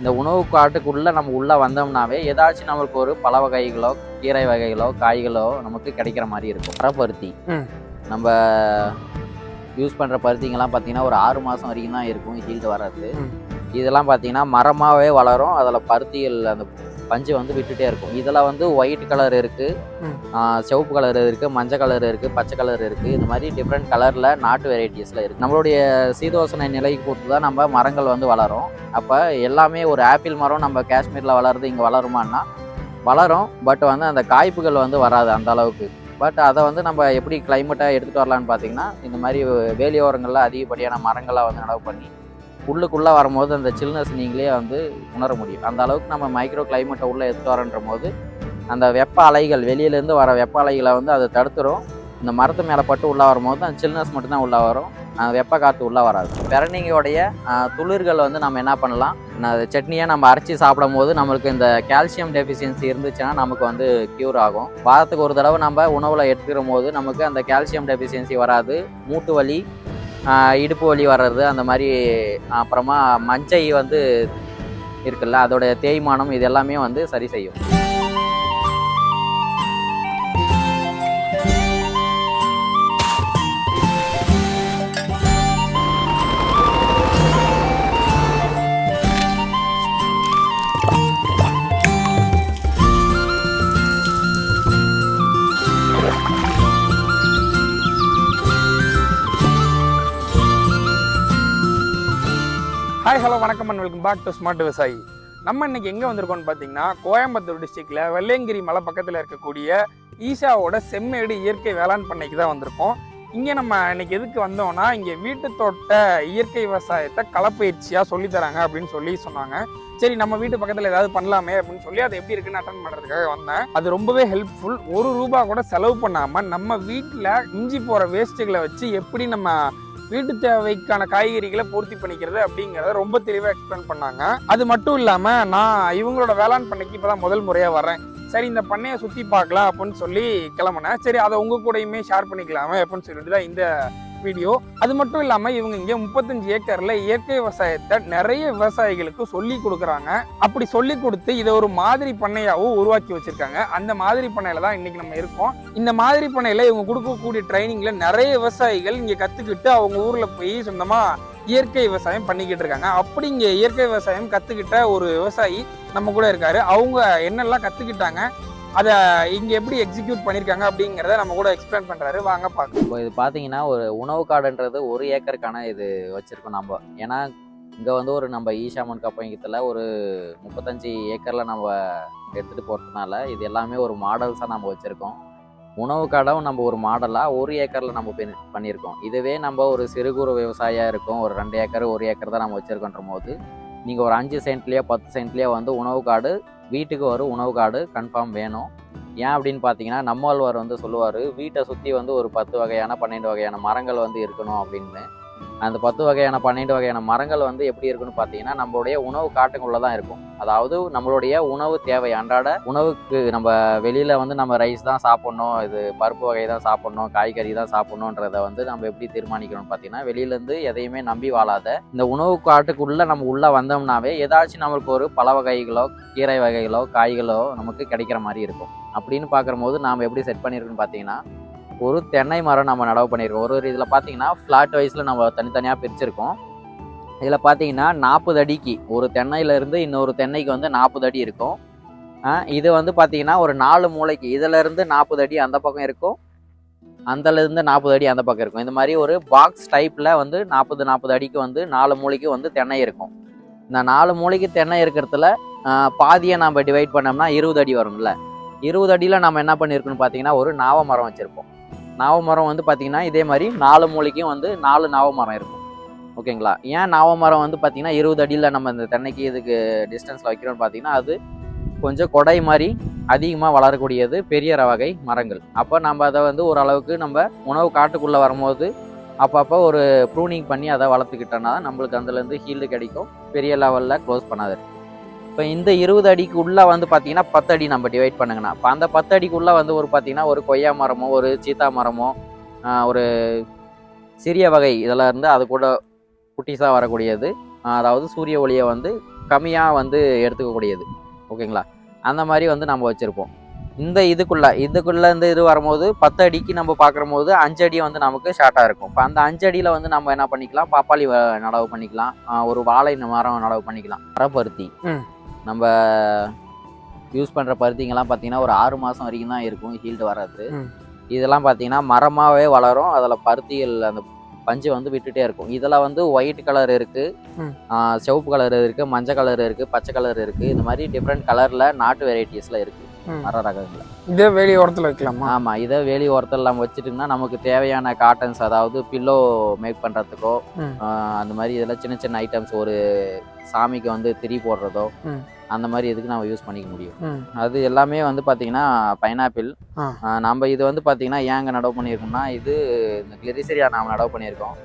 இந்த உணவு காட்டுக்குள்ளே நம்ம உள்ளே வந்தோம்னாவே ஏதாச்சும் நம்மளுக்கு ஒரு பழ வகைகளோ கீரை வகைகளோ காய்களோ நமக்கு கிடைக்கிற மாதிரி இருக்கும் மரப்பருத்தி ம். நம்ம யூஸ் பண்ணுற பருத்திங்கெல்லாம் பார்த்தீங்கன்னா ஒரு ஆறு மாதம் வரைக்கும் தான் இருக்கும் ஹீல்டு வர்றது. இதெல்லாம் பார்த்தீங்கன்னா மரமாகவே வளரும் அதில் பருத்திகள் அந்த பஞ்சு வந்து விட்டுட்டே இருக்கும். இதில் வந்து ஒயிட் கலர் இருக்குது. சிவப்பு கலர் இருக்குது மஞ்சள் கலர் இருக்குது பச்சை கலர் இருக்குது இந்த மாதிரி டிஃப்ரெண்ட் கலரில் நாட்டு வெரைட்டிஸில் இருக்குது நம்மளுடைய சீதோசன நிலைக்கு பொறுத்து தான் நம்ம மரங்கள் வந்து வளரும். அப்போ எல்லாமே ஒரு ஆப்பிள் மரம் நம்ம காஷ்மீரில் வளருது இங்கே வளருமான்னா வளரும். பட் வந்து அந்த காய்ப்புகள் வந்து வராது அந்த அளவுக்கு. பட் அதை வந்து நம்ம எப்படி கிளைமேட்டை எடுத்துகிட்டு வரலான்னு பார்த்தீங்கன்னா இந்த மாதிரி வேலியோரங்களில் அதிகப்படியான மரங்களை வந்து நடவு பண்ணி உள்ளுக்குள்ளே வரும்போது அந்த சில்னஸ் நீங்களே வந்து உணர முடியும். அந்த அளவுக்கு நம்ம மைக்ரோ கிளைமேட்டை உள்ளே எடுத்துட்டு வரன்ற போது அந்த வெப்ப அலைகள் வெளியிலேருந்து வர வெப்ப அலைகளை வந்து அதை தடுத்துரும். இந்த மரத்து மேலே பட்டு உள்ளே வரும்போது அந்த சில்னஸ் மட்டும்தான் உள்ளே வரும். அந்த வெப்ப காற்று உள்ளே வராது. பெரணிங்கையோடைய துளிர்கள் வந்து நம்ம என்ன பண்ணலாம்? நான் சட்னியை நம்ம அரைச்சி சாப்பிடும் போது நம்மளுக்கு இந்த கால்சியம் டெஃபிஷியன்சி இருந்துச்சுன்னா நமக்கு வந்து க்யூர் ஆகும். வாரத்துக்கு ஒரு தடவை நம்ம உணவில் எடுத்துக்கிற போது நமக்கு அந்த கால்சியம் டெஃபிஷியன்சி வராது. மூட்டு வலி இடுப்பு வலி வர்றது அந்த மாதிரி அப்புறமா மஞ்சை வந்து இருக்குல்ல அதோட தேய்மானம் இது எல்லாமே வந்து சரி செய்யும். ஹாய் ஹலோ வணக்கம் and welcome back to smart Vivasayi நம்ம இன்னைக்கு எங்கே வந்திருக்கோம்னு பார்த்தீங்கன்னா கோயம்புத்தூர் டிஸ்ட்ரிக்டில் வெள்ளையங்கிரி மலை பக்கத்தில் இருக்கக்கூடிய ஈஷாவோட செம்மேடு இயற்கை வேளாண் பண்ணைக்கு தான் வந்திருக்கோம். இங்கே நம்ம இன்னைக்கு எதுக்கு வந்தோம்னா இங்கே வீட்டு தோட்ட இயற்கை விவசாயத்தை களப்பயிற்சியாக சொல்லித்தராங்க அப்படின்னு சொல்லி சொன்னாங்க. சரி நம்ம வீட்டு பக்கத்தில் ஏதாவது பண்ணலாமே அப்படின்னு சொல்லி அது எப்படி இருக்குன்னு அட்டன் பண்ணுறதுக்காக வந்தேன். அது ரொம்பவே ஹெல்ப்ஃபுல் ஒரு ரூபா கூட செலவு பண்ணாமல் நம்ம வீட்டில் இஞ்சி போகிற வேஸ்ட்டுகளை வச்சு எப்படி நம்ம வீட்டு தேவைக்கான காய்கறிகளை பூர்த்தி பண்ணிக்கிறது அப்படிங்கிறத ரொம்ப தெளிவாக எக்ஸ்பிளைன் பண்ணாங்க. அது மட்டும் இல்லாமல் நான் இவங்களோட வேளாண் பண்ணைக்கு இப்போ தான் முதல் முறையாக வரேன் சரி இந்த பண்ணையை சுற்றி பார்க்கலாம் அப்படின்னு சொல்லி கிளம்புனேன். சரி அதை உங்கள் கூடயுமே ஷேர் பண்ணிக்கலாமே அப்படின்னு சொல்லிட்டு தான் இந்த வீடியோ அது மட்டும் இல்லாமல் இவங்க இங்கே முப்பத்தஞ்சு ஏக்கரில் இயற்கை விவசாயத்தை நிறைய விவசாயிகளுக்கு சொல்லி கொடுக்குறாங்க. அப்படி சொல்லி கொடுத்து இதை ஒரு மாதிரி பண்ணையாகவும் உருவாக்கி வச்சிருக்காங்க. அந்த மாதிரி பண்ணையில தான் இன்னைக்கு நம்ம இருக்கோம். இந்த மாதிரி பண்ணையில இவங்க கொடுக்கக்கூடிய ட்ரைனிங்ல நிறைய விவசாயிகள் இங்க கத்துக்கிட்டு அவங்க ஊர்ல போய் சொந்தமா இயற்கை விவசாயம் பண்ணிக்கிட்டு இருக்காங்க. அப்படி இங்க இயற்கை விவசாயம் கத்துக்கிட்ட ஒரு விவசாயி நம்ம கூட இருக்காரு. அவங்க என்னெல்லாம் கத்துக்கிட்டாங்க? அதை இங்கே எப்படி எக்ஸிக்யூட் பண்ணியிருக்காங்க அப்படிங்கிறத நம்ம கூட எக்ஸ்பிளைன் பண்ணுறாரு வாங்க பார்க்கலாம். இப்போ இது பார்த்தீங்கன்னா ஒரு உணவு காடுன்றது ஒரு ஏக்கருக்கான இது வச்சுருக்கோம் நம்ம. ஏன்னா இங்கே வந்து ஒரு நம்ம ஈஷாமன் கப்பங்கத்தில் ஒரு முப்பத்தஞ்சு ஏக்கரில் நம்ம எடுத்துகிட்டு போகிறதுனால இது எல்லாமே ஒரு மாடல்ஸாக நம்ம வச்சுருக்கோம். உணவு காடும் நம்ம ஒரு மாடலாக ஒரு ஏக்கரில் நம்ம பண்ணியிருக்கோம் இதுவே நம்ம ஒரு சிறு குறு விவசாயியாக இருக்கும். ஒரு ரெண்டு ஏக்கர் ஒரு ஏக்கர் தான் நம்ம வச்சுருக்கோன்ற போது நீங்கள் ஒரு அஞ்சு சென்ட்லேயோ பத்து சென்ட்லேயோ வந்து உணவு காடு வீட்டுக்கு ஒரு உணவு காடு கன்ஃபார்ம் வேணும். ஏன் அப்படின்னு பார்த்தீங்கன்னா நம்மாழ்வார் வந்து சொல்லுவார் வீட்டை சுற்றி வந்து ஒரு பத்து வகையான பன்னெண்டு வகையான மரங்கள் வந்து இருக்கணும் அப்படின்னு. அந்த பத்து வகையான பன்னெண்டு வகையான மரங்கள் வந்து எப்படி இருக்குன்னு பார்த்தீங்கன்னா நம்மளுடைய உணவு காட்டுக்குள்ளே தான் இருக்கும். அதாவது நம்மளுடைய உணவு தேவை. அன்றாட உணவுக்கு நம்ம வெளியில் வந்து நம்ம ரைஸ் தான் சாப்பிட்ணும் இது பருப்பு வகை தான் சாப்பிட்ணும் காய்கறி தான் சாப்பிட்ணுன்றத வந்து நம்ம எப்படி தீர்மானிக்கணும்னு பார்த்தீங்கன்னா வெளியிலேருந்து எதையுமே நம்பி வாழாத இந்த உணவு காட்டுக்குள்ளே நம்ம உள்ளே வந்தோம்னாவே ஏதாச்சும் நம்மளுக்கு ஒரு பழ வகைகளோ கீரை வகைகளோ காய்களோ நமக்கு கிடைக்கிற மாதிரி இருக்கும். அப்படின்னு பார்க்கும்போது நாம் எப்படி செட் பண்ணியிருக்கோன்னு பார்த்தீங்கன்னா ஒரு தென்னை மரம் நம்ம நடவு பண்ணியிருக்கோம். ஒரு ஒரு இதில் பார்த்தீங்கன்னா ஃப்ளாட் வைஸில் நம்ம தனித்தனியாக பிரிச்சிருக்கோம். இதில் பார்த்தீங்கன்னா நாற்பது அடிக்கு ஒரு தென்னையிலேருந்து இன்னொரு தென்னைக்கு வந்து நாற்பது அடி இருக்கும். இது வந்து பார்த்தீங்கன்னா ஒரு நாலு மூளைக்கு இதிலேருந்து நாற்பது அடி அந்த பக்கம் இருக்கும். அந்தலேருந்து நாற்பது அடி அந்த பக்கம் இருக்கும். இந்த மாதிரி ஒரு பாக்ஸ் டைப்பில் வந்து நாற்பது நாற்பது அடிக்கு வந்து நாலு மூளைக்கு வந்து தென்னை இருக்கும். இந்த நாலு மூளைக்கு தென்னை இருக்கிறதுல பாதியை நம்ம டிவைட் பண்ணோம்னா இருபது அடி வரும்ல. இருபது அடியில் நம்ம என்ன பண்ணியிருக்கோம்னு பார்த்தீங்கன்னா ஒரு நாவ மரம் வச்சுருப்போம். நாவ மரம் வந்து பார்த்திங்கன்னா இதே மாதிரி நாலு மூலைக்கும் வந்து நாலு நாவ மரம் இருக்கும். ஓகேங்களா? ஏன் நாவ மரம் வந்து பார்த்திங்கன்னா இருபது அடியில் நம்ம இந்த தென்னைக்கு இதுக்கு டிஸ்டன்ஸில் வைக்கிறோம்னு பார்த்தீங்கன்னா அது கொஞ்சம் கொடை மாதிரி அதிகமாக வளரக்கூடியது பெரிய வகை மரங்கள். அப்போ நம்ம அதை வந்து ஓரளவுக்கு நம்ம உணவு காட்டுக்குள்ளே வரும்போது அப்பப்போ ஒரு ப்ரூனிங் பண்ணி அதை வளர்த்துக்கிட்டோன்னா தான் நம்மளுக்கு அதுலேருந்து ஹீல்டு கிடைக்கும். பெரிய லெவலில் க்ளோஸ் பண்ணாது. இப்போ இந்த இருபது அடிக்கு உள்ளே வந்து பார்த்தீங்கன்னா பத்து அடி நம்ம டிவைட் பண்ணுங்கண்ணா. இப்போ அந்த பத்து அடிக்குள்ளே வந்து ஒரு பார்த்தீங்கன்னா ஒரு கொய்யா மரமோ ஒரு சீத்தா மரமோ ஒரு சிறிய வகை இதெல்லாம் இருந்து அது கூட குட்டிஸாக வரக்கூடியது. அதாவது சூரிய ஒளியை வந்து கம்மியாக வந்து எடுத்துக்கக்கூடியது. ஓகேங்களா? அந்த மாதிரி வந்து நம்ம வச்சுருப்போம். இந்த இதுக்குள்ளே இதுக்குள்ளே இந்த இது வரும்போது பத்து அடிக்கு நம்ம பார்க்குற போது அஞ்சு அடி வந்து நமக்கு ஷார்ட்டாக இருக்கும். இப்போ அந்த அஞ்சு அடியில் வந்து நம்ம என்ன பண்ணிக்கலாம்? பாப்பாளி வ- நடவு பண்ணிக்கலாம். ஒரு வாழை மரம் நடவு பண்ணிக்கலாம். மரப்பருத்தி நம்ம யூஸ் பண்ணுற பருத்திங்கெல்லாம் பார்த்தீங்கன்னா ஒரு ஆறு மாதம் வரைக்கும் தான் இருக்கும் ஹீல்டு வராது ம். இதெல்லாம் பார்த்தீங்கன்னா மரமாகவே வளரும் அதில் பருத்திகள் அந்த பஞ்சு வந்து விட்டுட்டே இருக்கும் இதில் வந்து ஒயிட் கலர் இருக்குது. சிவப்பு கலர் இருக்குது மஞ்சள் கலர் இருக்குது பச்சை கலர் இருக்குது இந்த மாதிரி டிஃப்ரெண்ட் கலரில் நாட்டு வெரைட்டிஸில் இருக்குது. மர ரகங்கள். இதே வேலி ஓரத்தில் வைக்கலாமா? ஆமாம் இதை வேலி ஓரத்தில் நம்ம வச்சுட்டோம்னா நமக்கு தேவையான காட்டன்ஸ் அதாவது பில்லோ மேக் பண்ணுறதுக்கோ. அந்த மாதிரி இதில் சின்ன சின்ன ஐட்டம்ஸ் ஒரு சாமிக்கு வந்து திரி போடுறதோ. அந்த மாதிரி இதுக்கு நம்ம யூஸ் பண்ணிக்க முடியும். அது எல்லாமே வந்து பார்த்தீங்கன்னா பைனாப்பிள். நம்ம இது வந்து பார்த்தீங்கன்னா ஏங்க நடவு பண்ணியிருக்கோம்னா இது இந்த கிளரிசரியா நாம் நடவு பண்ணியிருக்கோம்.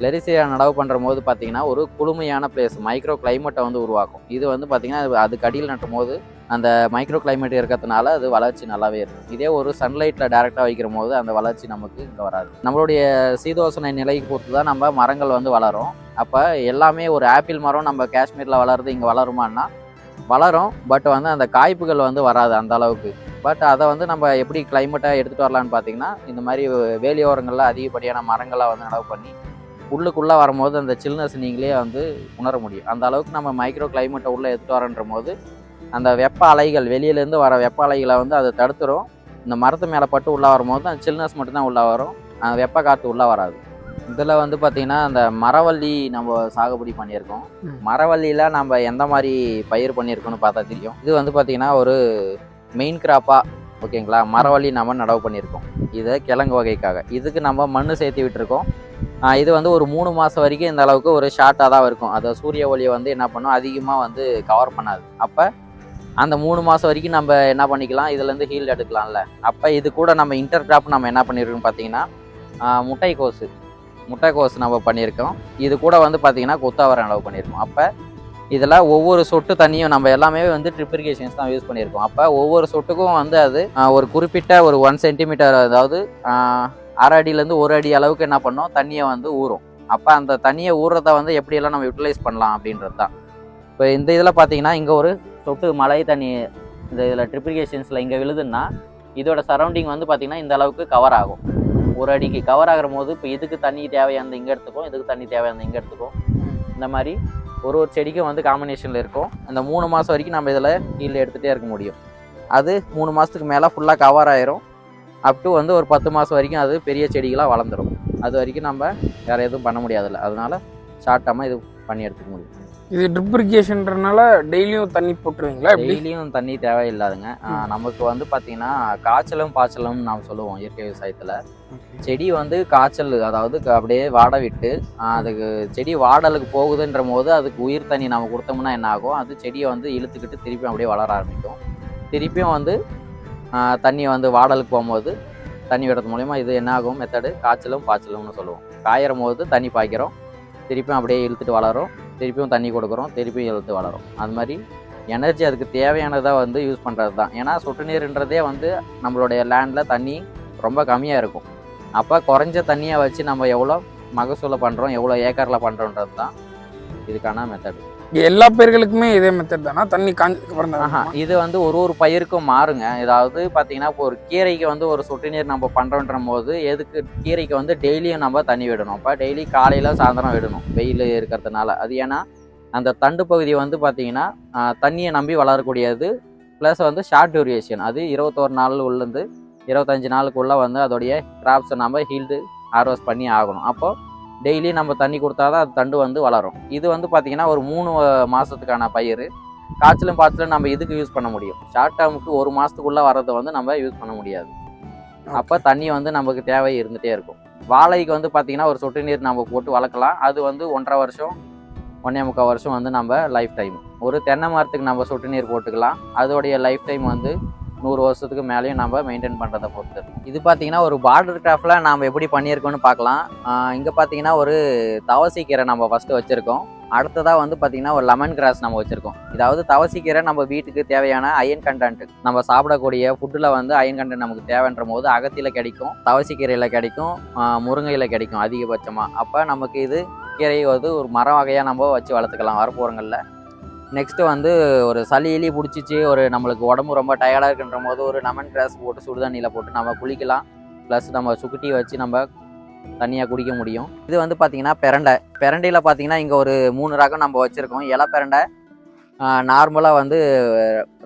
கிளரிசரியா நடவு பண்ணுற போது பார்த்தீங்கன்னா ஒரு குளுமையான பிளேஸ் மைக்ரோ கிளைமேட்டை வந்து உருவாக்கும். இது வந்து பார்த்தீங்கன்னா அது- அதுக்கு அடியில் நட்டும் போது அந்த மைக்ரோ கிளைமேட் இருக்கிறதுனால அது வளர்ச்சி நல்லாவே இருக்கும் இதே ஒரு சன்லைட்டில் டேரெக்டாக வைக்கிற போது அந்த வளர்ச்சி நமக்கு இங்கே வராது. நம்மளுடைய சீதோசனை நிலைக்கு பொறுத்து தான் நம்ம மரங்கள் வந்து வளரும். அப்போ எல்லாமே ஒரு ஆப்பிள் மரம் நம்ம காஷ்மீரில் வளருது இங்கே வளருமான்னா வளரும். பட் வந்து அந்த காய்ப்புகள் வந்து வராது அந்த அளவுக்கு. பட் அதை வந்து நம்ம எப்படி கிளைமேட்டாக எடுத்துகிட்டு வரலான்னு பார்த்தீங்கன்னா இந்த மாதிரி வேலியோரங்களில் அதிகப்படியான மரங்களை வந்து நடவு பண்ணி உள்ளுக்குள்ளே வரும்போது அந்த சில்னஸ் நீங்களே வந்து உணர முடியும். அந்த அளவுக்கு நம்ம மைக்ரோ கிளைமேட்டை உள்ளே எடுத்துகிட்டு வரன்ற போது அந்த வெப்ப அலைகள் வெளியிலேருந்து வர வெப்ப அலைகளை வந்து அதை தடுத்துரும். இந்த மரத்து மேலே பட்டு உள்ளே வரும்போது அந்த சில்னஸ் மட்டும்தான் உள்ளே வரும். அந்த வெப்ப காற்று உள்ளே வராது. இதில் வந்து பார்த்திங்கன்னா அந்த மரவள்ளி நம்ம சாகுபடி பண்ணியிருக்கோம். மரவள்ளியில் நம்ம எந்த மாதிரி பயிர் பண்ணியிருக்கோம்னு பார்த்தா தெரியும். இது வந்து பார்த்திங்கன்னா ஒரு மெயின் கிராப்பாக ஓகேங்களா? மரவள்ளி நம்ம நடவு பண்ணியிருக்கோம். இதை கிழங்கு வகைக்காக. இதுக்கு நம்ம மண் சேர்த்து விட்டுருக்கோம். இது வந்து ஒரு மூணு மாதம் வரைக்கும் இந்த அளவுக்கு ஒரு ஷார்ட்டாக தான் இருக்கும். அதை சூரிய ஒளியை வந்து என்ன பண்ணும்? அதிகமாக வந்து கவர் பண்ணாது. அப்போ அந்த மூணு மாதம் வரைக்கும் நம்ம என்ன பண்ணிக்கலாம்? இதுலேருந்து ஹீல் எடுக்கலாம்ல. அப்போ இது கூட நம்ம இன்டர் கிராப் நம்ம என்ன பண்ணியிருக்கோம் பார்த்தீங்கன்னா ஆஹ் முட்டைக்கோசு முட்டைக்கோசு நம்ம பண்ணியிருக்கோம் இது கூட வந்து பார்த்தீங்கன்னா கொத்தாவரம் அளவு பண்ணியிருக்கோம் அப்போ இதில் ஒவ்வொரு சொட்டு தண்ணியும் நம்ம எல்லாமே வந்து ட்ரிப் இரிகேஷன்ஸ் தான் யூஸ் பண்ணியிருக்கோம் அப்போ ஒவ்வொரு சொட்டுக்கும் வந்து அது ஒரு குறிப்பிட்ட ஒரு ஒன் சென்டிமீட்டர் அதாவது அரை அடியிலேருந்து ஒரு அடி அளவுக்கு என்ன பண்ணோம்? தண்ணியை வந்து ஊறும். அப்போ அந்த தண்ணியை ஊறுறத வந்து எப்படியெல்லாம் நம்ம யூட்டிலைஸ் பண்ணலாம் அப்படின்றது தான் இப்போ இந்த இதில் பார்த்தீங்கன்னா இங்கே ஒரு சொட்டு மழை தண்ணி இந்த இதில் ட்ரிப்ளிகேஷன்ஸில் இங்கே விழுதுன்னா இதோட சரௌண்டிங் வந்து பார்த்திங்கன்னா இந்த அளவுக்கு கவர் ஆகும். ஒரு அடிக்கு கவர் ஆகிற போது இப்போ இதுக்கு தண்ணி தேவையானது இங்கே எடுத்துக்கும் இதுக்கு தண்ணி தேவையானது இங்கே எடுத்துக்கும் இந்த மாதிரி ஒரு ஒரு செடிக்கும் வந்து காம்பினேஷனில் இருக்கும். அந்த மூணு மாதம் வரைக்கும் நம்ம இதில் கீழே எடுத்துகிட்டே இருக்க முடியும். அது மூணு மாதத்துக்கு மேலே ஃபுல்லாக கவர் ஆயிரும். அப் டு வந்து ஒரு பத்து மாதம் வரைக்கும் அது பெரிய செடிகளாக வளர்ந்துடும் அது வரைக்கும் நம்ம வேறு எதுவும் பண்ண முடியாதுல்ல. அதனால் ஷார்ட்டாக இது பண்ணி எடுத்துக்க முடியும். இது ட்ரிப் இரிகேஷன்றனால டெய்லியும் தண்ணி போட்டுருவீங்களா டெய்லியும் தண்ணி தேவையில்லாதுங்க. நமக்கு வந்து பார்த்தீங்கன்னா காய்ச்சலும் பாய்ச்சலும் நாம் சொல்லுவோம் இயற்கை விவசாயத்தில். செடி வந்து காய்ச்சல் அதாவது அப்படியே வாட விட்டு அதுக்கு செடி வாடலுக்கு போகுதுன்ற போது அதுக்கு உயிர் தண்ணி நம்ம கொடுத்தோம்னா என்ன ஆகும்? அது செடியை வந்து இழுத்துக்கிட்டு திருப்பியும் அப்படியே வளர ஆரம்பிக்கும். திருப்பியும் வந்து ஆஹ் தண்ணியை வந்து வாடலுக்கு போகும்போது தண்ணி விடுறது மூலயமா இது என்ன ஆகும்? மெத்தடு காய்ச்சலும் பாய்ச்சலும்னு சொல்லுவோம். காயறும் போது தண்ணி பாய்க்கிறோம். திருப்பியும் அப்படியே இழுத்துட்டு வளரும். திருப்பியும் தண்ணி கொடுக்குறோம் திருப்பியும் இழுத்து வளரும். அது மாதிரி எனர்ஜி அதுக்கு தேவையானதாக வந்து யூஸ் பண்ணுறது தான் ஏன்னா சொட்டு நீர்ன்றதே வந்து நம்மளுடைய லேண்டில் தண்ணி ரொம்ப கம்மியாக இருக்கும். அப்போ குறைஞ்ச தண்ணியை வச்சு நம்ம எவ்வளோ மகசூலை பண்ணுறோம் எவ்வளோ ஏக்கரில் பண்ணுறோன்றது தான் இதுக்கான மெத்தட் எல்லா பயிர்களுக்குமே இதே மெத்தட் தானா? தண்ணி காஞ்சதுக்கு அப்புறம்? இது வந்து ஒரு ஒரு பயிருக்கும் மாறுங்க. ஏதாவது பார்த்தீங்கன்னா இப்போ ஒரு கீரைக்கு வந்து ஒரு சொட்டு நீர் நம்ம பண்ணுறோன்ற போது எதுக்கு கீரைக்கு வந்து டெய்லியும் நம்ம தண்ணி விடணும். அப்போ டெய்லி காலையில் சாயந்தரம் விடணும் வெயில் இருக்கிறதுனால. அது ஏன்னா அந்த தண்டு பகுதி வந்து பார்த்தீங்கன்னா தண்ணியை நம்பி வளரக்கூடியது ப்ளஸ் வந்து ஷார்ட் டியூரேஷன் அது இருபத்தோரு நாள் உள்ளேருந்து இருபத்தஞ்சு நாளுக்குள்ளே வந்து அதோடைய கிராப்ஸை நம்ம ஹீல்டு ஹார்வெஸ்ட் பண்ணி ஆகணும். அப்போ டெய்லி நம்ம தண்ணி கொடுத்தா தான் அது தண்டு வந்து வளரும். இது வந்து பார்த்தீங்கன்னா ஒரு மூணு அஹ், மாசத்துக்கான பயிர் காய்ச்சலும் பாய்ச்சலும் நம்ம இதுக்கு யூஸ் பண்ண முடியும்? ஷார்ட் டேர்முக்கு ஒரு மாதத்துக்குள்ளே வர்றதை வந்து நம்ம யூஸ் பண்ண முடியாது. அப்போ தண்ணி வந்து நமக்கு தேவை இருந்துகிட்டே இருக்கும். வாழைக்கு வந்து பார்த்தீங்கன்னா ஒரு சொட்டு நீர் நம்ம போட்டு வளர்க்கலாம். அது வந்து ஒன்றரை வருஷம் ஒன்றே முக்கால் வருஷம் வந்து நம்ம லைஃப் டைம் ஒரு தென்னை மரத்துக்கு நம்ம சொட்டு நீர் போட்டுக்கலாம். அதோடைய லைஃப் டைம் வந்து நூறு வருஷத்துக்கு மேலேயும் நம்ம மெயின்டைன் பண்ணுறதை பொறுத்து இது பார்த்தீங்கன்னா ஒரு பார்டர் கிராஃப்டில் நாம் எப்படி பண்ணியிருக்கோம்னு பார்க்கலாம். இங்கே பார்த்தீங்கன்னா ஒரு கீரை நம்ம ஃபஸ்ட்டு வச்சுருக்கோம். அடுத்ததாக வந்து பார்த்திங்கன்னா ஒரு லெமன் கிராஸ் நம்ம வச்சுருக்கோம். இதாவது தவசிக்கீரை நம்ம வீட்டுக்கு தேவையான அயன் கண்டென்ட் நம்ம சாப்பிடக்கூடிய ஃபுட்டில் வந்து அயன் கண்டென்ட் நமக்கு தேவைன்ற போது அகத்தியில் கிடைக்கும் தவசிக்கீரையில் கிடைக்கும் முருங்கையில் கிடைக்கும் அதிகபட்சமாக அப்போ நமக்கு இது கீரை வந்து ஒரு மரம் வகையாக நம்ம வச்சு வளர்த்துக்கலாம் வரப்போகிறங்களில் நெக்ஸ்ட்டு வந்து ஒரு சளி இலி பிடிச்சிச்சு ஒரு நம்மளுக்கு உடம்பு ரொம்ப டயர்டாக இருக்குன்ற போது ஒரு லெமன் கிராஸ் போட்டு சுடுதண்ணியில் போட்டு நம்ம குளிக்கலாம். ப்ளஸ் நம்ம சுக்குட்டி வச்சு நம்ம தண்ணியாக குடிக்க முடியும். இது வந்து பார்த்திங்கன்னா பெரண்டை. பெரண்டையில் பார்த்திங்கன்னா இங்கே ஒரு மூணு ரகம் நம்ம வச்சுருக்கோம். இலை பெரண்டை. நார்மலாக வந்து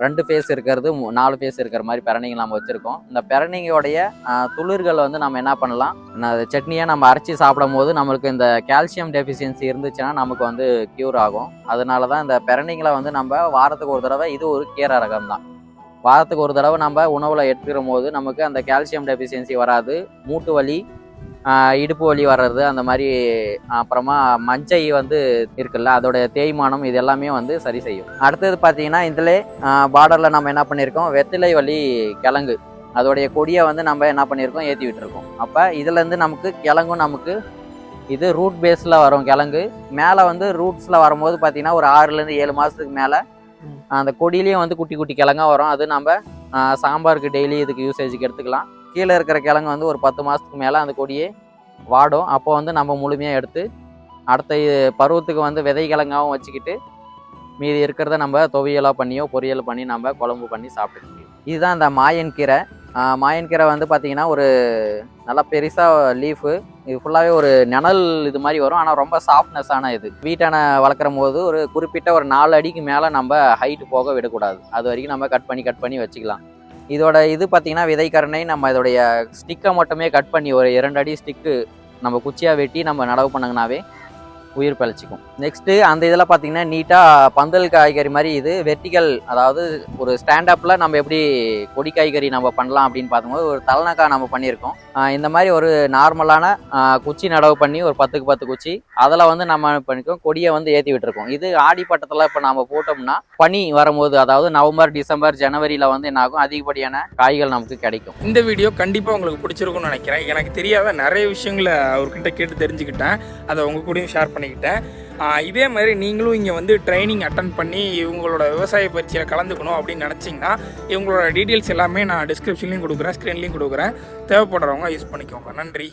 ரெண்டு ஃபேஸ் இருக்கிறது நாலு ஃபேஸ் இருக்கிற மாதிரி பெரண்டிங்க நம்ம வச்சுருக்கோம். இந்த பெரண்டிங்கோடைய துளிர்கள் வந்து நம்ம என்ன பண்ணலாம்? நான் நம்ம அரைச்சி சாப்பிடும் போது நம்மளுக்கு இந்த கால்சியம் டெஃபிஷியன்சி இருந்துச்சுன்னா நமக்கு வந்து க்யூர் ஆகும். அதனால தான் இந்த பெரண்டிங்களை வந்து நம்ம வாரத்துக்கு ஒரு தடவை இது ஒரு கீரை ரகம் தான். வாரத்துக்கு ஒரு தடவை நம்ம உணவில் எடுத்துக்கிற போது நமக்கு அந்த கால்சியம் டெஃபிஷியன்சி வராது. மூட்டு வலி இடுப்பு வலி வர்றது அந்த மாதிரி அப்புறமா மஞ்சை வந்து இருக்குல்ல அதோட தேய்மானம் இது எல்லாமே வந்து சரி செய்யும். அடுத்தது பார்த்தீங்கன்னா இதில் பார்டரில் நம்ம என்ன பண்ணியிருக்கோம் வெத்திலை வலி கிழங்கு. அதோடைய கொடியை வந்து நம்ம என்ன பண்ணியிருக்கோம் ஏற்றி விட்டுருக்கோம். அப்போ இதுலேருந்து நமக்கு கிழங்கும் நமக்கு இது ரூட் பேஸில் வரும் கிழங்கு. மேலே வந்து ரூட்ஸில் வரும்போது பார்த்தீங்கன்னா ஒரு ஆறுலேருந்து ஏழு மாதத்துக்கு மேலே அந்த கொடியிலையும் வந்து குட்டி குட்டி கிழங்கா வரும். அது நம்ம சாம்பாருக்கு டெய்லி இதுக்கு யூசேஜுக்கு எடுத்துக்கலாம். கீழே இருக்கிற கிழங்கு வந்து ஒரு பத்து மாதத்துக்கு மேலே அந்த கொடியே வாடும். அப்போ வந்து நம்ம முழுமையாக எடுத்து அடுத்த இது பருவத்துக்கு வந்து விதை கிழங்காவும் வச்சுக்கிட்டு மீதி இருக்கிறத நம்ம துவையலாக பண்ணியோ பொரியல் பண்ணி நம்ம குழம்பு பண்ணி சாப்பிட்டு முடியும் இதுதான் இந்த மாயன் கீரை. மாயன் கீரை வந்து பார்த்திங்கன்னா ஒரு நல்லா பெருசாக லீஃபு. இது ஃபுல்லாகவே ஒரு நிழல் இது மாதிரி வரும். ஆனால் ரொம்ப சாஃப்ட்னஸ்ஸான இது. வீட்டான வளர்க்குற போது ஒரு குறிப்பிட்ட ஒரு நாலு அடிக்கு மேலே நம்ம ஹைட்டு போக விடக்கூடாது. அது வரைக்கும் நம்ம கட் பண்ணி கட் பண்ணி வச்சுக்கலாம். இதோட இது பார்த்தீங்கன்னா விதைக்கரணை நம்ம இதோடைய ஸ்டிக்கை மட்டுமே கட் பண்ணி ஒரு இரண்டு அடி ஸ்டிக்கு நம்ம குச்சியாக வெட்டி நம்ம நடவு பண்ணங்கனாவே உயிர் பிழைச்சிக்கும். நெக்ஸ்ட்டு அந்த இதில் பார்த்தீங்கன்னா நீட்டாக பந்தல் காய்கறி மாதிரி இது வெர்டிகல் அதாவது ஒரு ஸ்டாண்டப்பில் நம்ம எப்படி கொடி காய்கறி நம்ம பண்ணலாம் அப்படின்னு பார்க்கும்போது ஒரு தலைநக்கா நம்ம பண்ணியிருக்கோம். இந்த மாதிரி ஒரு நார்மலான குச்சி நடவு பண்ணி ஒரு பத்துக்கு பத்து குச்சி அதில் வந்து நம்ம பண்ணிக்கோம் கொடியை வந்து ஏற்றி விட்டுருக்கோம். இது ஆடி பட்டத்தில் இப்போ நம்ம போட்டோம்னா பனி வரும்போது அதாவது நவம்பர் டிசம்பர் ஜனவரியில் வந்து என்ன ஆகும் அதிகப்படியான காய்கள் நமக்கு கிடைக்கும். இந்த வீடியோ கண்டிப்பாக உங்களுக்கு பிடிச்சிருக்கும்னு நினைக்கிறேன். எனக்கு தெரியாத நிறைய விஷயங்களை அவர்கிட்ட கேட்டு தெரிஞ்சுக்கிட்டேன். அதை உங்க கூடயும் ஷேர் பண்ணிக்கிட்டேன். இதே மாதிரி நீங்களும் இங்கே வந்து ட்ரைனிங் அட்டன் பண்ணி இவங்களோட விவசாய பயிற்சியில் கலந்துக்கணும் அப்படின்னு நினச்சிங்கன்னா இவங்களோட டீட்டெயில்ஸ் எல்லாமே நான் டிஸ்கிரிப்ஷன்லையும் கொடுக்குறேன் ஸ்க்ரீன்லையும் கொடுக்குறேன். தேவைப்படுறவங்க யூஸ் பண்ணிக்கோங்க. நன்றி.